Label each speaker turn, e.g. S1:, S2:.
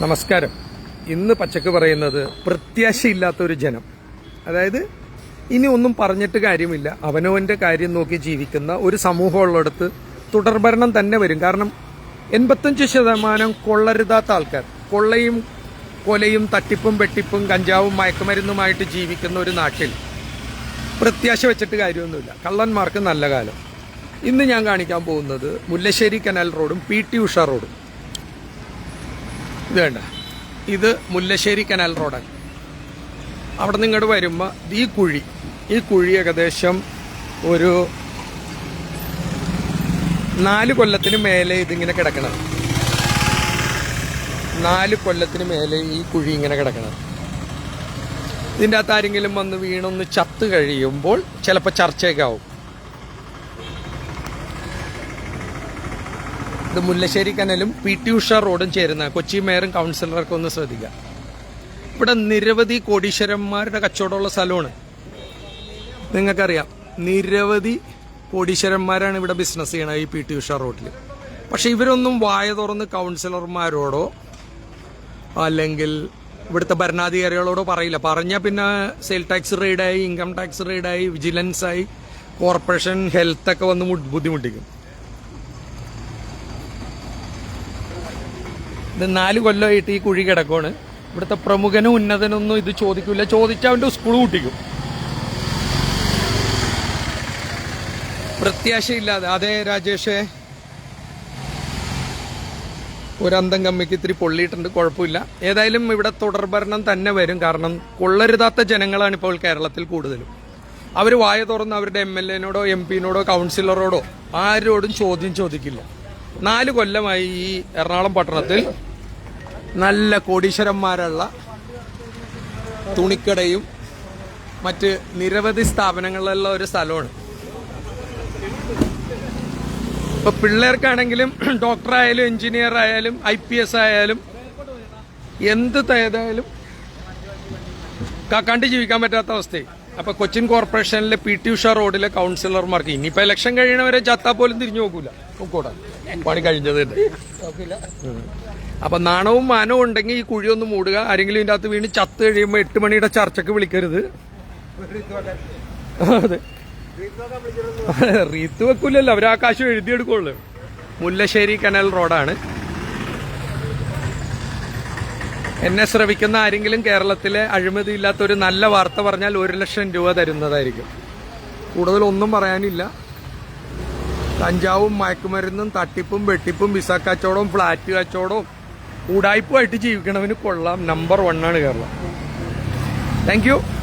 S1: നമസ്കാരം. ഇന്ന് പച്ചക്ക് പറയുന്നത് പ്രത്യാശയില്ലാത്ത ഒരു ജനം. അതായത് ഇനി ഒന്നും പറഞ്ഞിട്ട് കാര്യമില്ല. അവനവന്റെ കാര്യം നോക്കി ജീവിക്കുന്ന ഒരു സമൂഹമുള്ളിടത്ത് തുടർഭരണം തന്നെ വരും. കാരണം എൺപത്തഞ്ച് ശതമാനം കൊള്ളരുതാത്ത ആൾക്കാർ കൊള്ളയും കൊലയും തട്ടിപ്പും വെട്ടിപ്പും കഞ്ചാവും മയക്കുമരുന്നുമായിട്ട് ജീവിക്കുന്ന ഒരു നാട്ടിൽ പ്രത്യാശ വെച്ചിട്ട് കാര്യമൊന്നുമില്ല. കള്ളന്മാർക്ക് നല്ല കാലം. ഇന്ന് ഞാൻ കാണിക്കാൻ പോകുന്നത് മുല്ലശ്ശേരി കനാൽ റോഡും പി ടി ഉഷ റോഡും. ഇത് വേണ്ട. ഇത് മുല്ലശ്ശേരി കനാൽ റോഡാണ്. അവിടെ നിന്ന് ഇങ്ങോട്ട് വരുമ്പോൾ ഈ കുഴി ഈ കുഴി ഏകദേശം ഒരു നാല് കൊല്ലത്തിന് മേലെ ഇതിങ്ങനെ കിടക്കണം നാല് കൊല്ലത്തിന് മേലെ ഈ കുഴി ഇങ്ങനെ കിടക്കണം ഇതിന്റെ അകത്ത് ആരെങ്കിലും വന്ന് വീണൊന്ന് ചത്ത് കഴിയുമ്പോൾ ചിലപ്പോൾ ചർച്ചയൊക്കെ ആവും. ഇത് മുല്ലശ്ശേരി കനലും പി ടി ഉഷ റോഡും ചേരുന്ന കൊച്ചി മേയറും കൗൺസിലറൊക്കെ ഒന്ന് ശ്രദ്ധിക്കുക. ഇവിടെ നിരവധി കോടീശ്വരന്മാരുടെ കച്ചവടമുള്ള സ്ഥലമാണ്. നിങ്ങൾക്കറിയാം നിരവധി കോടീശ്വരന്മാരാണ് ഇവിടെ ബിസിനസ് ചെയ്യണത് ഈ പി ടി ഉഷ റോഡിൽ. പക്ഷെ ഇവരൊന്നും വായ തുറന്ന് കൗൺസിലർമാരോടോ അല്ലെങ്കിൽ ഇവിടുത്തെ ഭരണാധികാരികളോടോ പറയില്ല. പറഞ്ഞാൽ പിന്നെ സെയിൽ ടാക്സ് റെയ്ഡായി ഇൻകം ടാക്സ് റെയ്ഡായി വിജിലൻസായി കോർപ്പറേഷൻ ഹെൽത്തൊക്കെ വന്ന് മുട്- ബുദ്ധിമുട്ടിക്കും. ഇത് നാല് കൊല്ലമായിട്ട് ഈ കുഴി കിടക്കുവാണ്. ഇവിടുത്തെ പ്രമുഖനും ഉന്നതനൊന്നും ഇത് ചോദിക്കില്ല ചോദിച്ചാൽ അവന്റെ സ്കൂൾ കൂട്ടിക്കും പ്രത്യാശയില്ലാതെ. അതെ രാജേഷേ. ഒരന്തം കമ്മിക്ക് ഇത്തിരി പൊള്ളിയിട്ടുണ്ട്. കുഴപ്പമില്ല. ഏതായാലും ഇവിടെ തുടർഭരണം തന്നെ വരും. കാരണം കൊള്ളരുതാത്ത ജനങ്ങളാണ് ഇപ്പോൾ കേരളത്തിൽ കൂടുതലും. അവർ വായ തുറന്ന് അവരുടെ എം എൽ എനോടോ എം പിനോടോ കൗൺസിലറോടോ ആരോടും ചോദ്യം ചോദിക്കില്ല. നാല് കൊല്ലമായി ഈ എറണാകുളം പട്ടണത്തിൽ നല്ല കോടീശ്വരന്മാരുള്ള തുണിക്കടയും മറ്റ് നിരവധി സ്ഥാപനങ്ങളുള്ള ഒരു സ്ഥലമാണ്. ഇപ്പൊ പിള്ളേർക്കാണെങ്കിലും ഡോക്ടർ ആയാലും എഞ്ചിനീയർ ആയാലും ഐ പി എസ് ആയാലും എന്ത് തേതായാലും കണ്ടു ജീവിക്കാൻ പറ്റാത്ത അവസ്ഥയായി. അപ്പൊ കൊച്ചിൻ കോർപ്പറേഷനിലെ പി ടി ഉഷ റോഡിലെ കൗൺസിലർമാർക്ക് ഇനിയിപ്പോ ഇലക്ഷൻ കഴിയണവരെ ചത്താ പോലും തിരിഞ്ഞു നോക്കൂല. നോക്കൂടാ പണി കഴിഞ്ഞത്. അപ്പൊ നാണവും മാനവും ഉണ്ടെങ്കിൽ ഈ കുഴി ഒന്ന് മൂടുക. ആരെങ്കിലും ഇതിന്റെ അകത്ത് വീണ് ചത്ത് കഴിയുമ്പോൾ എട്ട് മണിയുടെ ചർച്ചക്ക് വിളിക്കരുത്. റീത്ത് വെക്കൂലല്ലോ. അവർ ആകാശം എഴുതിയെടുക്കുള്ളൂ. മുല്ലശ്ശേരി കനൽ റോഡാണ്. എന്നെ ശ്രവിക്കുന്ന ആരെങ്കിലും കേരളത്തിലെ അഴിമതിയില്ലാത്ത ഒരു നല്ല വാർത്ത പറഞ്ഞാൽ ഒരു ലക്ഷം രൂപ തരുന്നതായിരിക്കും. കൂടുതൽ ഒന്നും പറയാനില്ല. കഞ്ചാവും മയക്കുമരുന്നും തട്ടിപ്പും വെട്ടിപ്പും വിസ കച്ചവടവും ഫ്ലാറ്റ് കച്ചവടവും ഉടായ്പുമായിട്ട് ജീവിക്കണവന് കൊള്ളാം. നമ്പർ വണ്ണാണ് കേരളം. താങ്ക്